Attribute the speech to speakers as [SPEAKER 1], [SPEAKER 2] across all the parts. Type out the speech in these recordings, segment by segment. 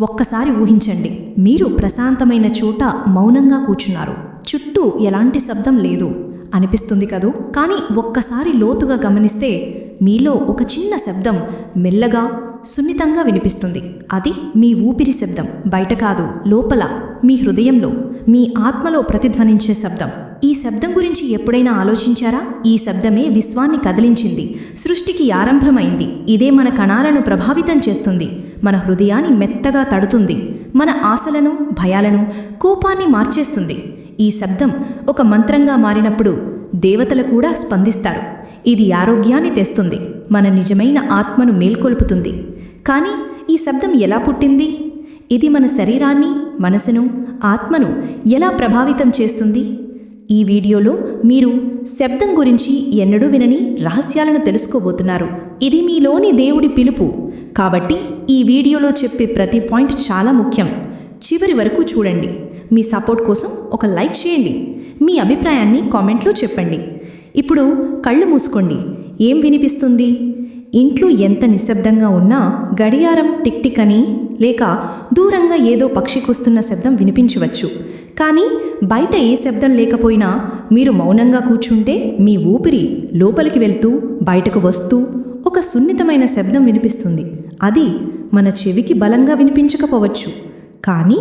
[SPEAKER 1] ఒక్కసారి ఊహించండి మీరు ప్రశాంతమైన చోట మౌనంగా కూర్చున్నారు. చుట్టూ ఎలాంటి శబ్దం లేదు. అనిపిస్తుంది కదూ? కానీ ఒక్కసారి లోతుగా గమనిస్తే మీలో ఒక చిన్న శబ్దం మెల్లగా సున్నితంగా వినిపిస్తుంది. అది మీ ఊపిరి శబ్దం. బయట కాదు లోపల మీ హృదయంలో మీ ఆత్మలో ప్రతిధ్వనించే శబ్దం. ఈ శబ్దం గురించి ఎప్పుడైనా ఆలోచించారా? ఈ శబ్దమే విశ్వాన్ని కదిలించింది. సృష్టికి ఆరంభమైంది. ఇదే మన కణాలను ప్రభావితం చేస్తుంది. మన హృదయాన్ని మెత్తగా తడుతుంది. మన ఆశలను భయాలను కోపాన్ని మార్చేస్తుంది. ఈ శబ్దం ఒక మంత్రంగా మారినప్పుడు దేవతలు కూడా స్పందిస్తారు. ఇది ఆరోగ్యాన్ని తెస్తుంది. మన నిజమైన ఆత్మను మేల్కొల్పుతుంది. కానీ ఈ శబ్దం ఎలా పుట్టింది? ఇది మన శరీరాన్ని మనసును ఆత్మను ఎలా ప్రభావితం చేస్తుంది? ఈ వీడియోలో మీరు శబ్దం గురించి ఎన్నడూ వినని రహస్యాలను తెలుసుకోబోతున్నారు. ఇది మీలోని దేవుడి పిలుపు. కాబట్టి ఈ వీడియోలో చెప్పే ప్రతి పాయింట్ చాలా ముఖ్యం. చివరి వరకు చూడండి. మీ సపోర్ట్ కోసం ఒక లైక్ చేయండి. మీ అభిప్రాయాన్ని కామెంట్లో చెప్పండి. ఇప్పుడు కళ్ళు మూసుకోండి. ఏం వినిపిస్తుంది? ఇంట్లో ఎంత నిశ్శబ్దంగా ఉన్నా గడియారం టిక్ టిక్ అని లేక దూరంగా ఏదో పక్షికొస్తున్న శబ్దం వినిపించవచ్చు. కానీ బయట ఏ శబ్దం లేకపోయినా మీరు మౌనంగా కూర్చుంటే మీ ఊపిరి లోపలికి వెళ్తూ బయటకు వస్తూ ఒక సున్నితమైన శబ్దం వినిపిస్తుంది. అది మన చెవికి బలంగా వినిపించకపోవచ్చు కానీ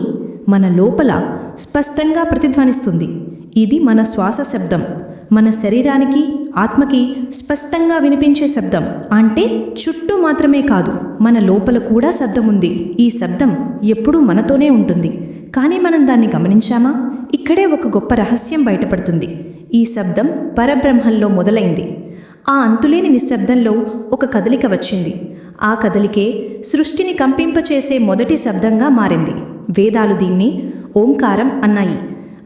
[SPEAKER 1] మన లోపల స్పష్టంగా ప్రతిధ్వనిస్తుంది. ఇది మన శ్వాస శబ్దం. మన శరీరానికి ఆత్మకి స్పష్టంగా వినిపించే శబ్దం. అంటే చుట్టూ మాత్రమే కాదు మన లోపల కూడా శబ్దం ఉంది. ఈ శబ్దం ఎప్పుడూ మనతోనే ఉంటుంది. కానీ మనం దాన్ని గమనించామా? ఇక్కడే ఒక గొప్ప రహస్యం బయటపడుతుంది. ఈ శబ్దం పరబ్రహ్మంలో మొదలైంది. ఆ అంతులేని నిశ్శబ్దంలో ఒక కదలిక వచ్చింది. ఆ కదలికే సృష్టిని కంపింపచేసే మొదటి శబ్దంగా మారింది. వేదాలు దీన్ని ఓంకారం అన్నాయి.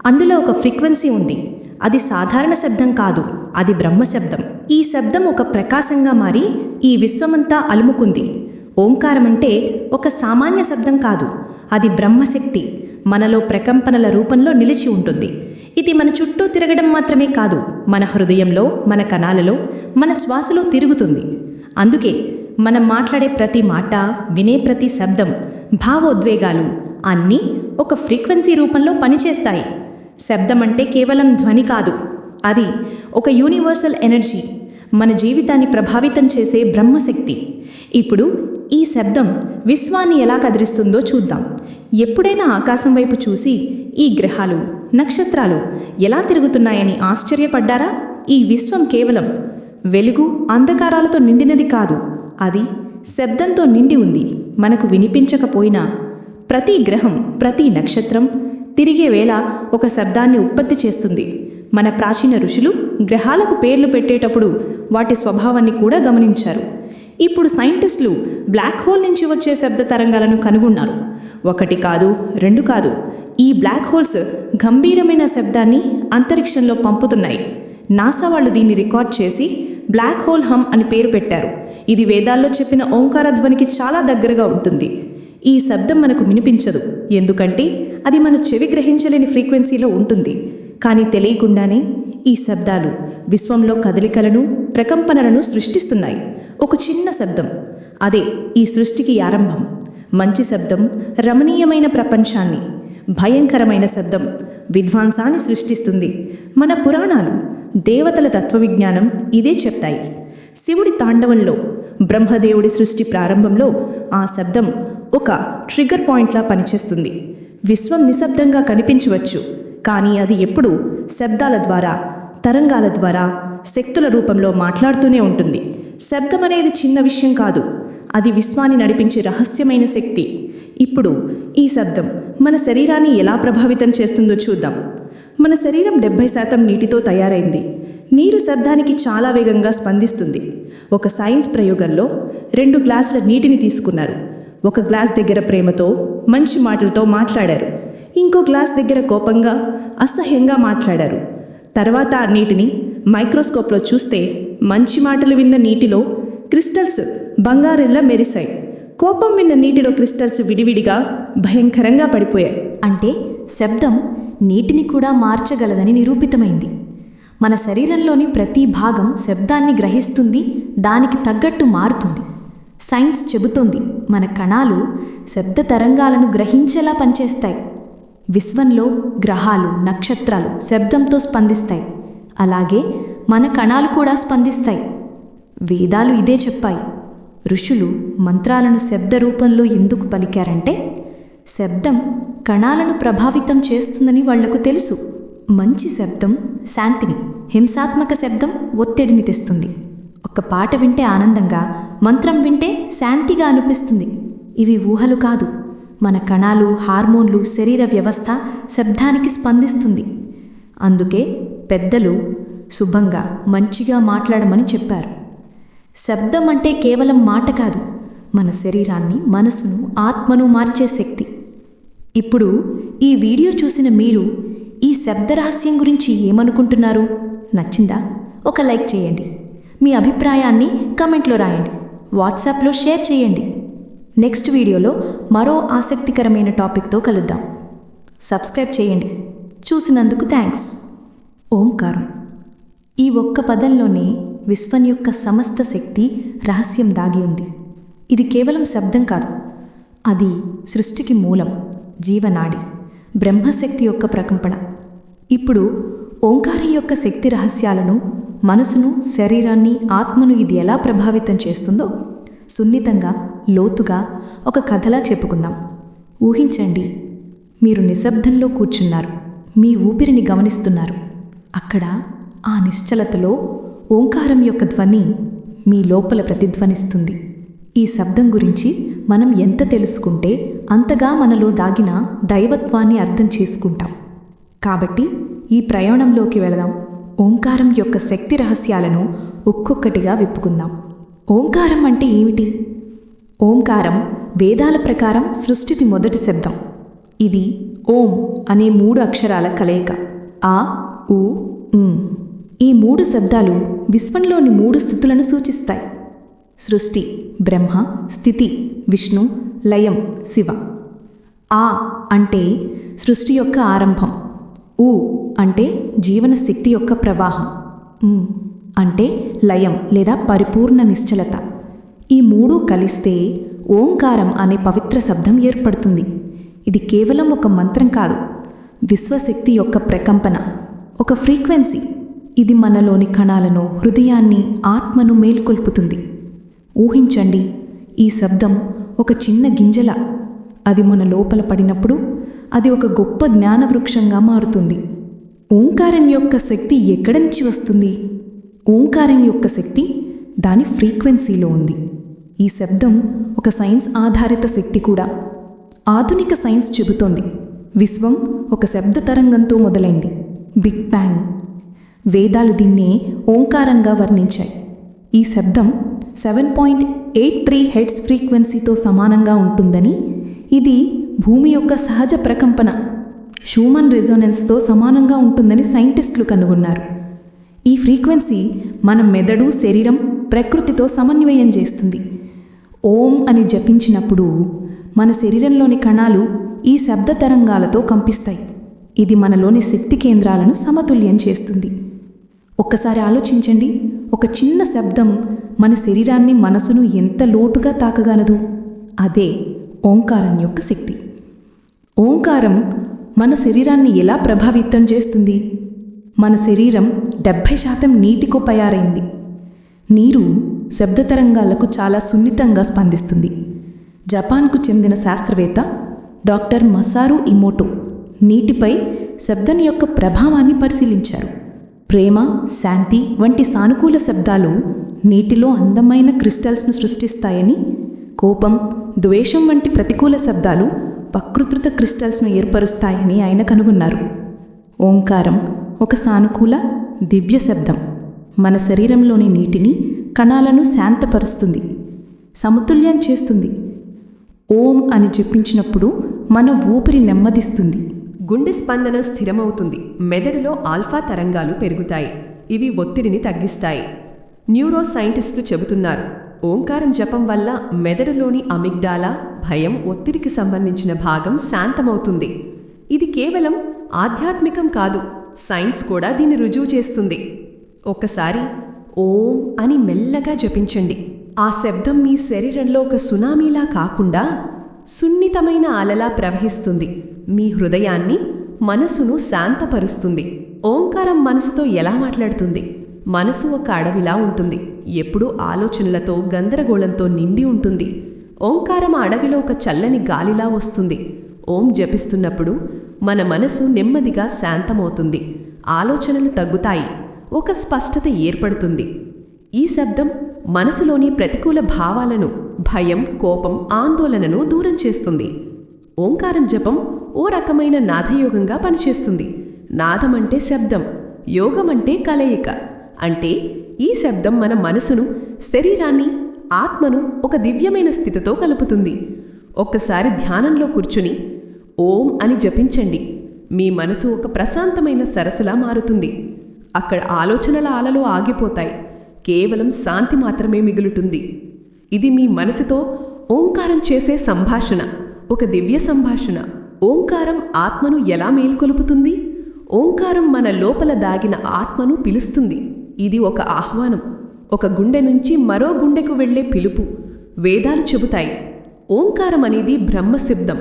[SPEAKER 1] అందులో ఒక ఫ్రీక్వెన్సీ ఉంది. అది సాధారణ శబ్దం కాదు. అది బ్రహ్మ శబ్దం. ఈ శబ్దం ఒక ప్రకాశంగా మారి ఈ విశ్వమంతా అలుముకుంది. ఓంకారం అంటే ఒక సామాన్య శబ్దం కాదు. అది బ్రహ్మశక్తి. మనలో ప్రకంపనల రూపంలో నిలిచి ఉంటుంది. ఇది మన చుట్టూ తిరగడం మాత్రమే కాదు మన హృదయంలో మన కణాలలో మన శ్వాసలో తిరుగుతుంది. అందుకే మనం మాట్లాడే ప్రతి మాట వినే ప్రతి శబ్దం భావోద్వేగాలు అన్నీ ఒక ఫ్రీక్వెన్సీ రూపంలో పనిచేస్తాయి. శబ్దం అంటే కేవలం ధ్వని కాదు అది ఒక యూనివర్సల్ ఎనర్జీ మన జీవితాన్ని ప్రభావితం చేసే బ్రహ్మశక్తి. ఇప్పుడు ఈ శబ్దం విశ్వాన్ని ఎలా కదిలిస్తుందో చూద్దాం. ఎప్పుడైనా ఆకాశం వైపు చూసి ఈ గ్రహాలు నక్షత్రాలు ఎలా తిరుగుతున్నాయని ఆశ్చర్యపడ్డారా? ఈ విశ్వం కేవలం వెలుగు అంధకారాలతో నిండినది కాదు. అది శబ్దంతో నిండి ఉంది. మనకు వినిపించకపోయినా ప్రతి గ్రహం ప్రతి నక్షత్రం తిరిగే వేళ ఒక శబ్దాన్ని ఉత్పత్తి చేస్తుంది. మన ప్రాచీన ఋషులు గ్రహాలకు పేర్లు పెట్టేటప్పుడు వాటి స్వభావాన్ని కూడా గమనించారు. ఇప్పుడు సైంటిస్టులు బ్లాక్ హోల్ నుంచి వచ్చే శబ్ద తరంగాలను కనుగొన్నారు. ఒకటి కాదు రెండు కాదు. ఈ బ్లాక్ హోల్స్ గంభీరమైన శబ్దాన్ని అంతరిక్షంలో పంపుతున్నాయి. నాసా వాళ్ళు దీన్ని రికార్డ్ చేసి బ్లాక్ హోల్ హమ్ అని పేరు పెట్టారు. ఇది వేదాల్లో చెప్పిన ఓంకార ధ్వనికి చాలా దగ్గరగా ఉంటుంది. ఈ శబ్దం మనకు వినిపించదు. ఎందుకంటే అది మన చెవి గ్రహించలేని ఫ్రీక్వెన్సీలో ఉంటుంది. కానీ తెలియకుండానే ఈ శబ్దాలు విశ్వంలో కదలికలను ప్రకంపనలను సృష్టిస్తున్నాయి. ఒక చిన్న శబ్దం. అదే ఈ సృష్టికి ఆరంభం. మంచి శబ్దం రమణీయమైన ప్రపంచాన్ని భయంకరమైన శబ్దం విధ్వంసాన్ని సృష్టిస్తుంది. మన పురాణాలు దేవతల తత్వవిజ్ఞానం ఇదే చెప్తాయి. శివుడి తాండవంలో బ్రహ్మదేవుడి సృష్టి ప్రారంభంలో ఆ శబ్దం ఒక ట్రిగ్గర్ పాయింట్లా పనిచేస్తుంది. విశ్వం నిశ్శబ్దంగా కనిపించవచ్చు కానీ అది ఎప్పుడూ శబ్దాల ద్వారా తరంగాల ద్వారా శక్తుల రూపంలో మాట్లాడుతూనే ఉంటుంది. శబ్దం అనేది చిన్న విషయం కాదు అది విశ్వాన్ని నడిపించే రహస్యమైన శక్తి. ఇప్పుడు ఈ శబ్దం మన శరీరాన్ని ఎలా ప్రభావితం చేస్తుందో చూద్దాం. మన శరీరం డెబ్భై శాతం నీటితో తయారైంది. నీరు శబ్దానికి చాలా వేగంగా స్పందిస్తుంది. ఒక సైన్స్ ప్రయోగంలో రెండు గ్లాసుల నీటిని తీసుకున్నారు. ఒక గ్లాస్ దగ్గర ప్రేమతో మంచి మాటలతో మాట్లాడారు. ఇంకో గ్లాస్ దగ్గర కోపంగా అసహ్యంగా మాట్లాడారు. తర్వాత ఆ నీటిని మైక్రోస్కోప్లో చూస్తే మంచి మాటలు విన్న నీటిలో క్రిస్టల్స్ బంగారెల్లా మెరిశాయి. కోపం విన్న నీటిలో క్రిస్టల్స్ విడివిడిగా భయంకరంగా పడిపోయాయి.
[SPEAKER 2] అంటే శబ్దం నీటిని కూడా మార్చగలదని నిరూపితమైంది. మన శరీరంలోని ప్రతి భాగం శబ్దాన్ని గ్రహిస్తుంది దానికి తగ్గట్టు మారుతుంది.
[SPEAKER 1] సైన్స్ చెబుతోంది మన కణాలు శబ్ద తరంగాలను గ్రహించేలా పనిచేస్తాయి. విశ్వంలో గ్రహాలు నక్షత్రాలు శబ్దంతో స్పందిస్తాయి. అలాగే మన కణాలు కూడా స్పందిస్తాయి. వేదాలు ఇదే చెప్పాయి. ఋషులు మంత్రాలను శబ్ద రూపంలో ఎందుకు పలికారంటే శబ్దం కణాలను ప్రభావితం చేస్తుందని వాళ్ళకు తెలుసు. మంచి శబ్దం శాంతిని హింసాత్మక శబ్దం ఒత్తిడిని తెస్తుంది. ఒక పాట వింటే ఆనందంగా మంత్రం వింటే శాంతిగా అనిపిస్తుంది. ఇవి ఊహలు కాదు. మన కణాలు హార్మోన్లు శరీర వ్యవస్థ శబ్దానికి స్పందిస్తుంది. అందుకే పెద్దలు శుభంగా మంచిగా మాట్లాడమని చెప్పారు. శబ్దం అంటే కేవలం మాట కాదు మన శరీరాన్ని మనసును ఆత్మను మార్చే శక్తి. ఇప్పుడు ఈ వీడియో చూసిన మీరు ఈ శబ్ద రహస్యం గురించి ఏమనుకుంటున్నారు? నచ్చిందా? ఒక లైక్ చేయండి. మీ అభిప్రాయాన్ని కమెంట్లో రాయండి. వాట్సాప్లో షేర్ చేయండి. నెక్స్ట్ వీడియోలో మరో ఆసక్తికరమైన టాపిక్తో కలుద్దాం. సబ్స్క్రైబ్ చేయండి. చూసినందుకు థ్యాంక్స్. ఓంకారం. ఈ ఒక్క పదంలోనే విశ్వం యొక్క సమస్త శక్తి రహస్యం దాగి ఉంది. ఇది కేవలం శబ్దం కాదు. అది సృష్టికి మూలం జీవనాడి బ్రహ్మశక్తి యొక్క ప్రకంపన. ఇప్పుడు ఓంకారం యొక్క శక్తి రహస్యాలను మనసును శరీరాన్ని ఆత్మను ఇది ఎలా ప్రభావితం చేస్తుందో సున్నితంగా లోతుగా ఒక కథలా చెప్పుకుందాం. ఊహించండి మీరు నిశ్శబ్దంలో కూర్చున్నారు. మీ ఊపిరిని గమనిస్తున్నారు. అక్కడ ఆ నిశ్చలతలో ఓంకారం యొక్క ధ్వని మీ లోపల ప్రతిధ్వనిస్తుంది. ఈ శబ్దం గురించి మనం ఎంత తెలుసుకుంటే అంతగా మనలో దాగిన దైవత్వాన్ని అర్థం చేసుకుంటాం. కాబట్టి ఈ ప్రయాణంలోకి వెళదాం. ఓంకారం యొక్క శక్తి రహస్యాలను ఒక్కొక్కటిగా విప్పుకుందాం. ఓంకారం అంటే ఏమిటి? ఓంకారం వేదాల ప్రకారం సృష్టికి మొదటి శబ్దం. ఇది ఓం అనే మూడు అక్షరాల కలయిక. ఆ ఉ ఉం. ఈ మూడు శబ్దాలు విశ్వంలోని మూడు స్థితులను సూచిస్తాయి. సృష్టి బ్రహ్మ స్థితి విష్ణు లయం శివ. ఆ అంటే సృష్టి యొక్క ఆరంభం. ఊ అంటే జీవన శక్తి యొక్క ప్రవాహం. అంటే లయం లేదా పరిపూర్ణ నిశ్చలత. ఈ మూడు కలిస్తే ఓంకారం అనే పవిత్ర శబ్దం ఏర్పడుతుంది. ఇది కేవలం ఒక మంత్రం కాదు. విశ్వశక్తి యొక్క ప్రకంపన. ఒక ఫ్రీక్వెన్సీ. ఇది మనలోని కణాలను హృదయాన్ని ఆత్మను మేల్కొల్పుతుంది. ఊహించండి ఈ శబ్దం ఒక చిన్న గింజల అది మన లోపల పడినప్పుడు అది ఒక గొప్ప జ్ఞాన వృక్షంగా మారుతుంది. ఓంకారం యొక్క శక్తి ఎక్కడి నుంచి వస్తుంది? ఓంకారం యొక్క శక్తి దాని ఫ్రీక్వెన్సీలో ఉంది. ఈ శబ్దం ఒక సైన్స్ ఆధారిత శక్తి కూడా. ఆధునిక సైన్స్ చెబుతోంది. విశ్వం ఒక శబ్ద తరంగంతో మొదలైంది. Big bang. వేదాలు దీన్నే ఓంకారంగా వర్ణించాయి. ఈ శబ్దం seven point eight three hertz ఫ్రీక్వెన్సీతో సమానంగా ఉంటుందని ఇది భూమి యొక్క సహజ ప్రకంపన హ్యూమన్ రెజోనెన్స్తో సమానంగా ఉంటుందని సైంటిస్టులు కనుగొన్నారు. ఈ ఫ్రీక్వెన్సీ మన మెదడు శరీరం ప్రకృతితో సమన్వయం చేస్తుంది. ఓం అని జపించినప్పుడు మన శరీరంలోని కణాలు ఈ శబ్ద తరంగాలతో కంపిస్తాయి. ఇది మనలోని శక్తి కేంద్రాలను సమతుల్యం చేస్తుంది. ఒక్కసారి ఆలోచించండి. ఒక చిన్న శబ్దం మన శరీరాన్ని మనసును ఎంత లోటుగా తాకగలదు? అదే ఓంకారం యొక్క శక్తి. ఓంకారం మన శరీరాన్ని ఎలా ప్రభావితం చేస్తుంది? మన శరీరం డెబ్భై శాతం నీటికో తయారైంది. నీరు శబ్ద తరంగాలకు చాలా సున్నితంగా స్పందిస్తుంది. జపాన్కు చెందిన శాస్త్రవేత్త డాక్టర్ మసారు ఇమోటో నీటిపై శబ్దం యొక్క ప్రభావాన్ని పరిశీలించారు. ప్రేమ శాంతి వంటి సానుకూల శబ్దాలు నీటిలో అందమైన క్రిస్టల్స్ను సృష్టిస్తాయని కోపం ద్వేషం వంటి ప్రతికూల శబ్దాలు ప్రకృతృత క్రిస్టల్స్ను ఏర్పరుస్తాయని ఆయన కనుగొన్నారు. ఓంకారం ఒక సానుకూల దివ్య శబ్దం. మన శరీరంలోని నీటిని కణాలను శాంతపరుస్తుంది సమతుల్యం చేస్తుంది. ఓం అని జపించినప్పుడు మన ఊపిరి నెమ్మదిస్తుంది.
[SPEAKER 3] గుండె స్పందన స్థిరమవుతుంది. మెదడులో ఆల్ఫా తరంగాలు పెరుగుతాయి. ఇవి ఒత్తిడిని తగ్గిస్తాయి. న్యూరో సైంటిస్టులు చెబుతున్నారు ఓంకారం జపం వల్ల మెదడులోని అమిగ్డాలా భయం ఒత్తిడికి సంబంధించిన భాగం శాంతమవుతుంది. ఇది కేవలం ఆధ్యాత్మికం కాదు సైన్స్ కూడా దీన్ని రుజువు చేస్తుంది. ఒక్కసారి ఓం అని మెల్లగా జపించండి. ఆ శబ్దం మీ శరీరంలో ఒక సునామీలా కాకుండా సున్నితమైన అలలా ప్రవహిస్తుంది. మీ హృదయాన్ని మనసును శాంతపరుస్తుంది. ఓంకారం మనసుతో ఎలా మాట్లాడుతుంది? మనసు ఒక అడవిలా ఉంటుంది. ఎప్పుడూ ఆలోచనలతో గందరగోళంతో నిండి ఉంటుంది. ఓంకారం అడవిలో ఒక చల్లని గాలిలా వస్తుంది. ఓం జపిస్తున్నప్పుడు మన మనసు నెమ్మదిగా శాంతమవుతుంది. ఆలోచనలు తగ్గుతాయి. ఒక స్పష్టత ఏర్పడుతుంది. ఈ శబ్దం మనసులోని ప్రతికూల భావాలను భయం కోపం ఆందోళనను దూరం చేస్తుంది. ఓంకారం జపం ఓ రకమైన నాదయోగంగా పనిచేస్తుంది. నాదమంటే శబ్దం యోగం అంటే కలయిక. అంటే ఈ శబ్దం మన మనసును శరీరాన్ని ఆత్మను ఒక దివ్యమైన స్థితితో కలుపుతుంది. ఒక్కసారి ధ్యానంలో కూర్చుని ఓం అని జపించండి. మీ మనసు ఒక ప్రశాంతమైన సరస్సులా మారుతుంది. అక్కడ ఆలోచనల ఆలలో ఆగిపోతాయి. కేవలం శాంతి మాత్రమే మిగులుతుంది. ఇది మీ మనసుతో ఓంకారం చేసే సంభాషణ. ఒక దివ్య సంభాషణ. ఓంకారం ఆత్మను ఎలా మేల్కొలుపుతుంది? ఓంకారం మన లోపల దాగిన ఆత్మను పిలుస్తుంది. ఇది ఒక ఆహ్వానం. ఒక గుండె నుంచి మరో గుండెకు వెళ్ళే పిలుపు. వేదాలు చెబుతాయి. ఓంకారం అనేది బ్రహ్మశబ్దం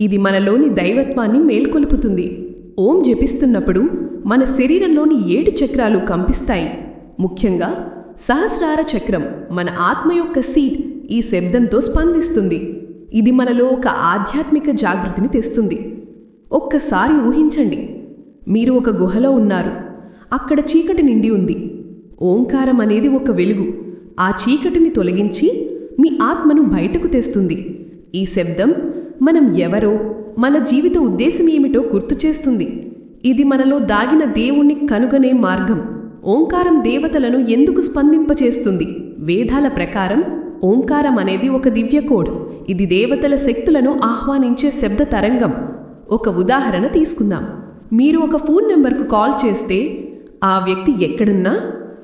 [SPEAKER 3] ఇది మనలోని దైవత్వాన్ని మేల్కొలుపుతుంది. ఓం జపిస్తున్నప్పుడు మన శరీరంలోని ఏడు చక్రాలు కంపిస్తాయి. ముఖ్యంగా సహస్రార చక్రం మన ఆత్మ యొక్క సీట్ ఈ శబ్దంతో స్పందిస్తుంది. ఇది మనలో ఒక ఆధ్యాత్మిక జాగృతిని తెస్తుంది. ఒక్కసారి ఊహించండి. మీరు ఒక గుహలో ఉన్నారు. అక్కడ చీకటి నిండి ఉంది. ఓంకారం అనేది ఒక వెలుగు. ఆ చీకటిని తొలగించి మీ ఆత్మను బయటకు తెస్తుంది. ఈ శబ్దం మనం ఎవరో మన జీవిత ఉద్దేశం ఏమిటో గుర్తు చేస్తుంది. ఇది మనలో దాగిన దేవుణ్ణి కనుగొనే మార్గం. ఓంకారం దేవతలను ఎందుకు స్పందింపచేస్తుంది? వేదాల ప్రకారం ఓంకారం అనేది ఒక దివ్య కోడ్ ఇది దేవతల శక్తులను ఆహ్వానించే శబ్ద తరంగం. ఒక ఉదాహరణ తీసుకుందాం. మీరు ఒక ఫోన్ నెంబర్కు కాల్ చేస్తే ఆ వ్యక్తి ఎక్కడున్నా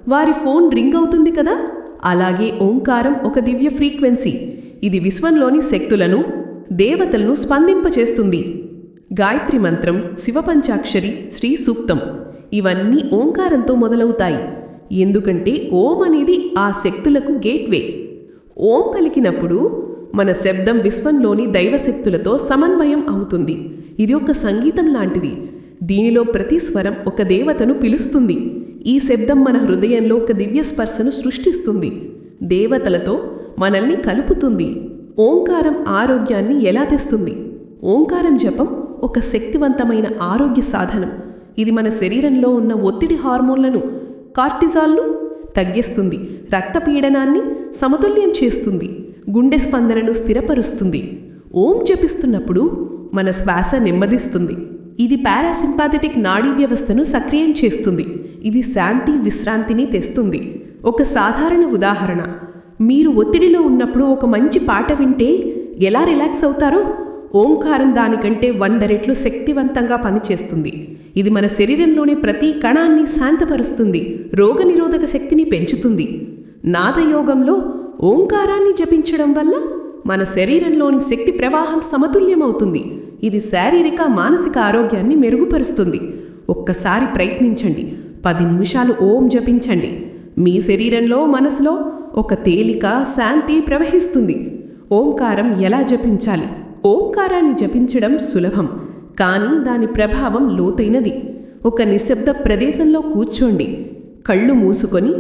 [SPEAKER 3] వారి ఫోన్ రింగ్ అవుతుంది కదా? అలాగే ఓంకారం ఒక దివ్య ఫ్రీక్వెన్సీ. ఇది విశ్వంలోని శక్తులను దేవతలను స్పందింపచేస్తుంది. గాయత్రి మంత్రం శివపంచాక్షరి శ్రీ సూక్తం ఇవన్నీ ఓంకారంతో మొదలవుతాయి. ఎందుకంటే ఓం అనేది ఆ శక్తులకు గేట్వే. ఓం కలిగినప్పుడు మన శబ్దం విశ్వంలోని దైవశక్తులతో సమన్వయం అవుతుంది. ఇది ఒక సంగీతం లాంటిది. దీనిలో ప్రతి స్వరం ఒక దేవతను పిలుస్తుంది. ఈ శబ్దం మన హృదయంలో ఒక దివ్య స్పర్శను సృష్టిస్తుంది. దేవతలతో మనల్ని కలుపుతుంది. ఓంకారం ఆరోగ్యాన్ని ఎలా తెస్తుంది? ఓంకారం జపం ఒక శక్తివంతమైన ఆరోగ్య సాధనం. ఇది మన శరీరంలో ఉన్న ఒత్తిడి హార్మోన్లను కార్టిజాల్ను తగ్గిస్తుంది. రక్తపీడనాన్ని సమతుల్యం చేస్తుంది. గుండె స్పందనను స్థిరపరుస్తుంది. ఓం జపిస్తున్నప్పుడు మన శ్వాస నెమ్మదిస్తుంది. ఇది పారాసింపాథెటిక్ నాడీ వ్యవస్థను సక్రియం చేస్తుంది. ఇది శాంతి విశ్రాంతిని తెస్తుంది. ఒక సాధారణ ఉదాహరణ. మీరు ఒత్తిడిలో ఉన్నప్పుడు ఒక మంచి పాట వింటే ఎలా రిలాక్స్ అవుతారో? ఓంకారం దానికంటే వంద రెట్లు శక్తివంతంగా పనిచేస్తుంది. ఇది మన శరీరంలోని ప్రతి కణాన్ని శాంతపరుస్తుంది రోగనిరోధక శక్తిని పెంచుతుంది. నాదయోగంలో ఓంకారాన్ని జపించడం వల్ల మన శరీరంలోని శక్తి ప్రవాహం సమతుల్యమవుతుంది. ఇది శారీరక మానసిక ఆరోగ్యాన్ని మెరుగుపరుస్తుంది. ఒక్కసారి ప్రయత్నించండి. పది నిమిషాలు ఓం జపించండి. మీ శరీరంలో మనసులో ఒక తేలిక శాంతి ప్రవహిస్తుంది. ఓంకారం ఎలా జపించాలి? ఓంకారాన్ని జపించడం సులభం. కానీ దాని ప్రభావం లోతైనది. ఒక నిశ్శబ్ద ప్రదేశంలో కూర్చోండి. కళ్ళు మూసుకొని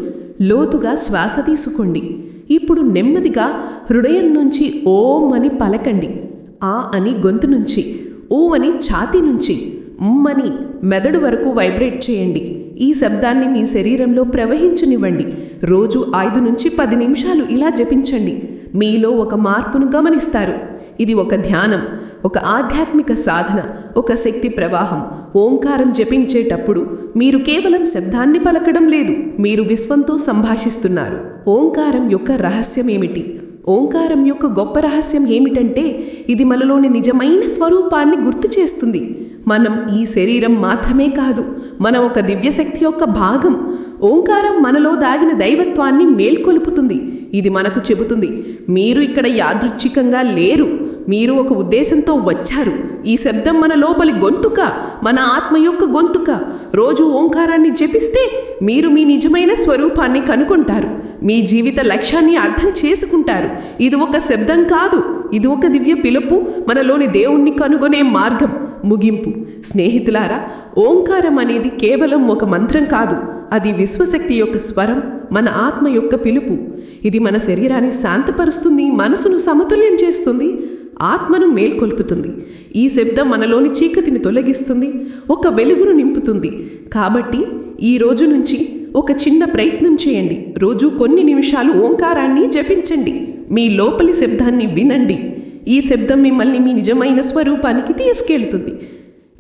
[SPEAKER 3] లోతుగా శ్వాస తీసుకోండి. ఇప్పుడు నెమ్మదిగా హృదయం నుంచి ఓం అని పలకండి. ఆ అని గొంతు నుంచి ఓ అని ఛాతీ నుంచి ఉమ్మని మెదడు వరకు వైబ్రేట్ చేయండి. ఈ శబ్దాన్ని మీ శరీరంలో ప్రవహించనివ్వండి. రోజు ఐదు నుంచి పది నిమిషాలు ఇలా జపించండి. మీలో ఒక మార్పును గమనిస్తారు. ఇది ఒక ధ్యానం. ఒక ఆధ్యాత్మిక సాధన ఒక శక్తి ప్రవాహం ఓంకారం జపించేటప్పుడు మీరు కేవలం శబ్దాన్ని పలకడం లేదు మీరు విశ్వంతో సంభాషిస్తున్నారు. ఓంకారం యొక్క రహస్యం ఏమిటి? ఓంకారం యొక్క గొప్ప రహస్యం ఏమిటంటే ఇది మనలోని నిజమైన స్వరూపాన్ని గుర్తు చేస్తుంది. మనం ఈ శరీరం మాత్రమే కాదు మనం ఒక దివ్యశక్తి యొక్క భాగం. ఓంకారం మనలో దాగిన దైవత్వాన్ని మేల్కొలుపుతుంది. ఇది మనకు చెబుతుంది మీరు ఇక్కడ యాదృచ్ఛికంగా లేరు. మీరు ఒక ఉద్దేశంతో వచ్చారు. ఈ శబ్దం మన లోపలి గొంతుక మన ఆత్మ యొక్క గొంతుక. రోజు ఓంకారాన్ని జపిస్తే మీరు మీ నిజమైన స్వరూపాన్ని కనుగొంటారు. మీ జీవిత లక్ష్యాన్ని అర్థం చేసుకుంటారు. ఇది ఒక శబ్దం కాదు. ఇది ఒక దివ్య పిలుపు మనలోని దేవుణ్ణి కనుగొనే మార్గం. ముగింపు. స్నేహితులారా ఓంకారం అనేది కేవలం ఒక మంత్రం కాదు. అది విశ్వశక్తి యొక్క స్వరం మన ఆత్మ యొక్క పిలుపు. ఇది మన శరీరాన్ని శాంతపరుస్తుంది మనసును సమతుల్యం చేస్తుంది ఆత్మను మేల్కొల్పుతుంది. ఈ శబ్దం మనలోని చీకటిని తొలగిస్తుంది ఒక వెలుగును నింపుతుంది. కాబట్టి ఈ రోజు నుంచి ఒక చిన్న ప్రయత్నం చేయండి. రోజు కొన్ని నిమిషాలు ఓంకారాన్ని జపించండి. మీ లోపలి శబ్దాన్ని వినండి. ఈ శబ్దం మిమ్మల్ని మీ నిజమైన స్వరూపానికి తీసుకెళ్తుంది.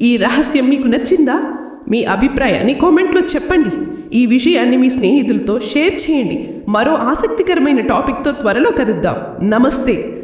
[SPEAKER 3] ఈ రహస్యం మీకు నచ్చిందా? మీ అభిప్రాయాన్ని కామెంట్లో చెప్పండి. ఈ విషయాన్ని మీ స్నేహితులతో షేర్ చేయండి. మరో ఆసక్తికరమైన టాపిక్తో త్వరలో కలుద్దాం. నమస్తే.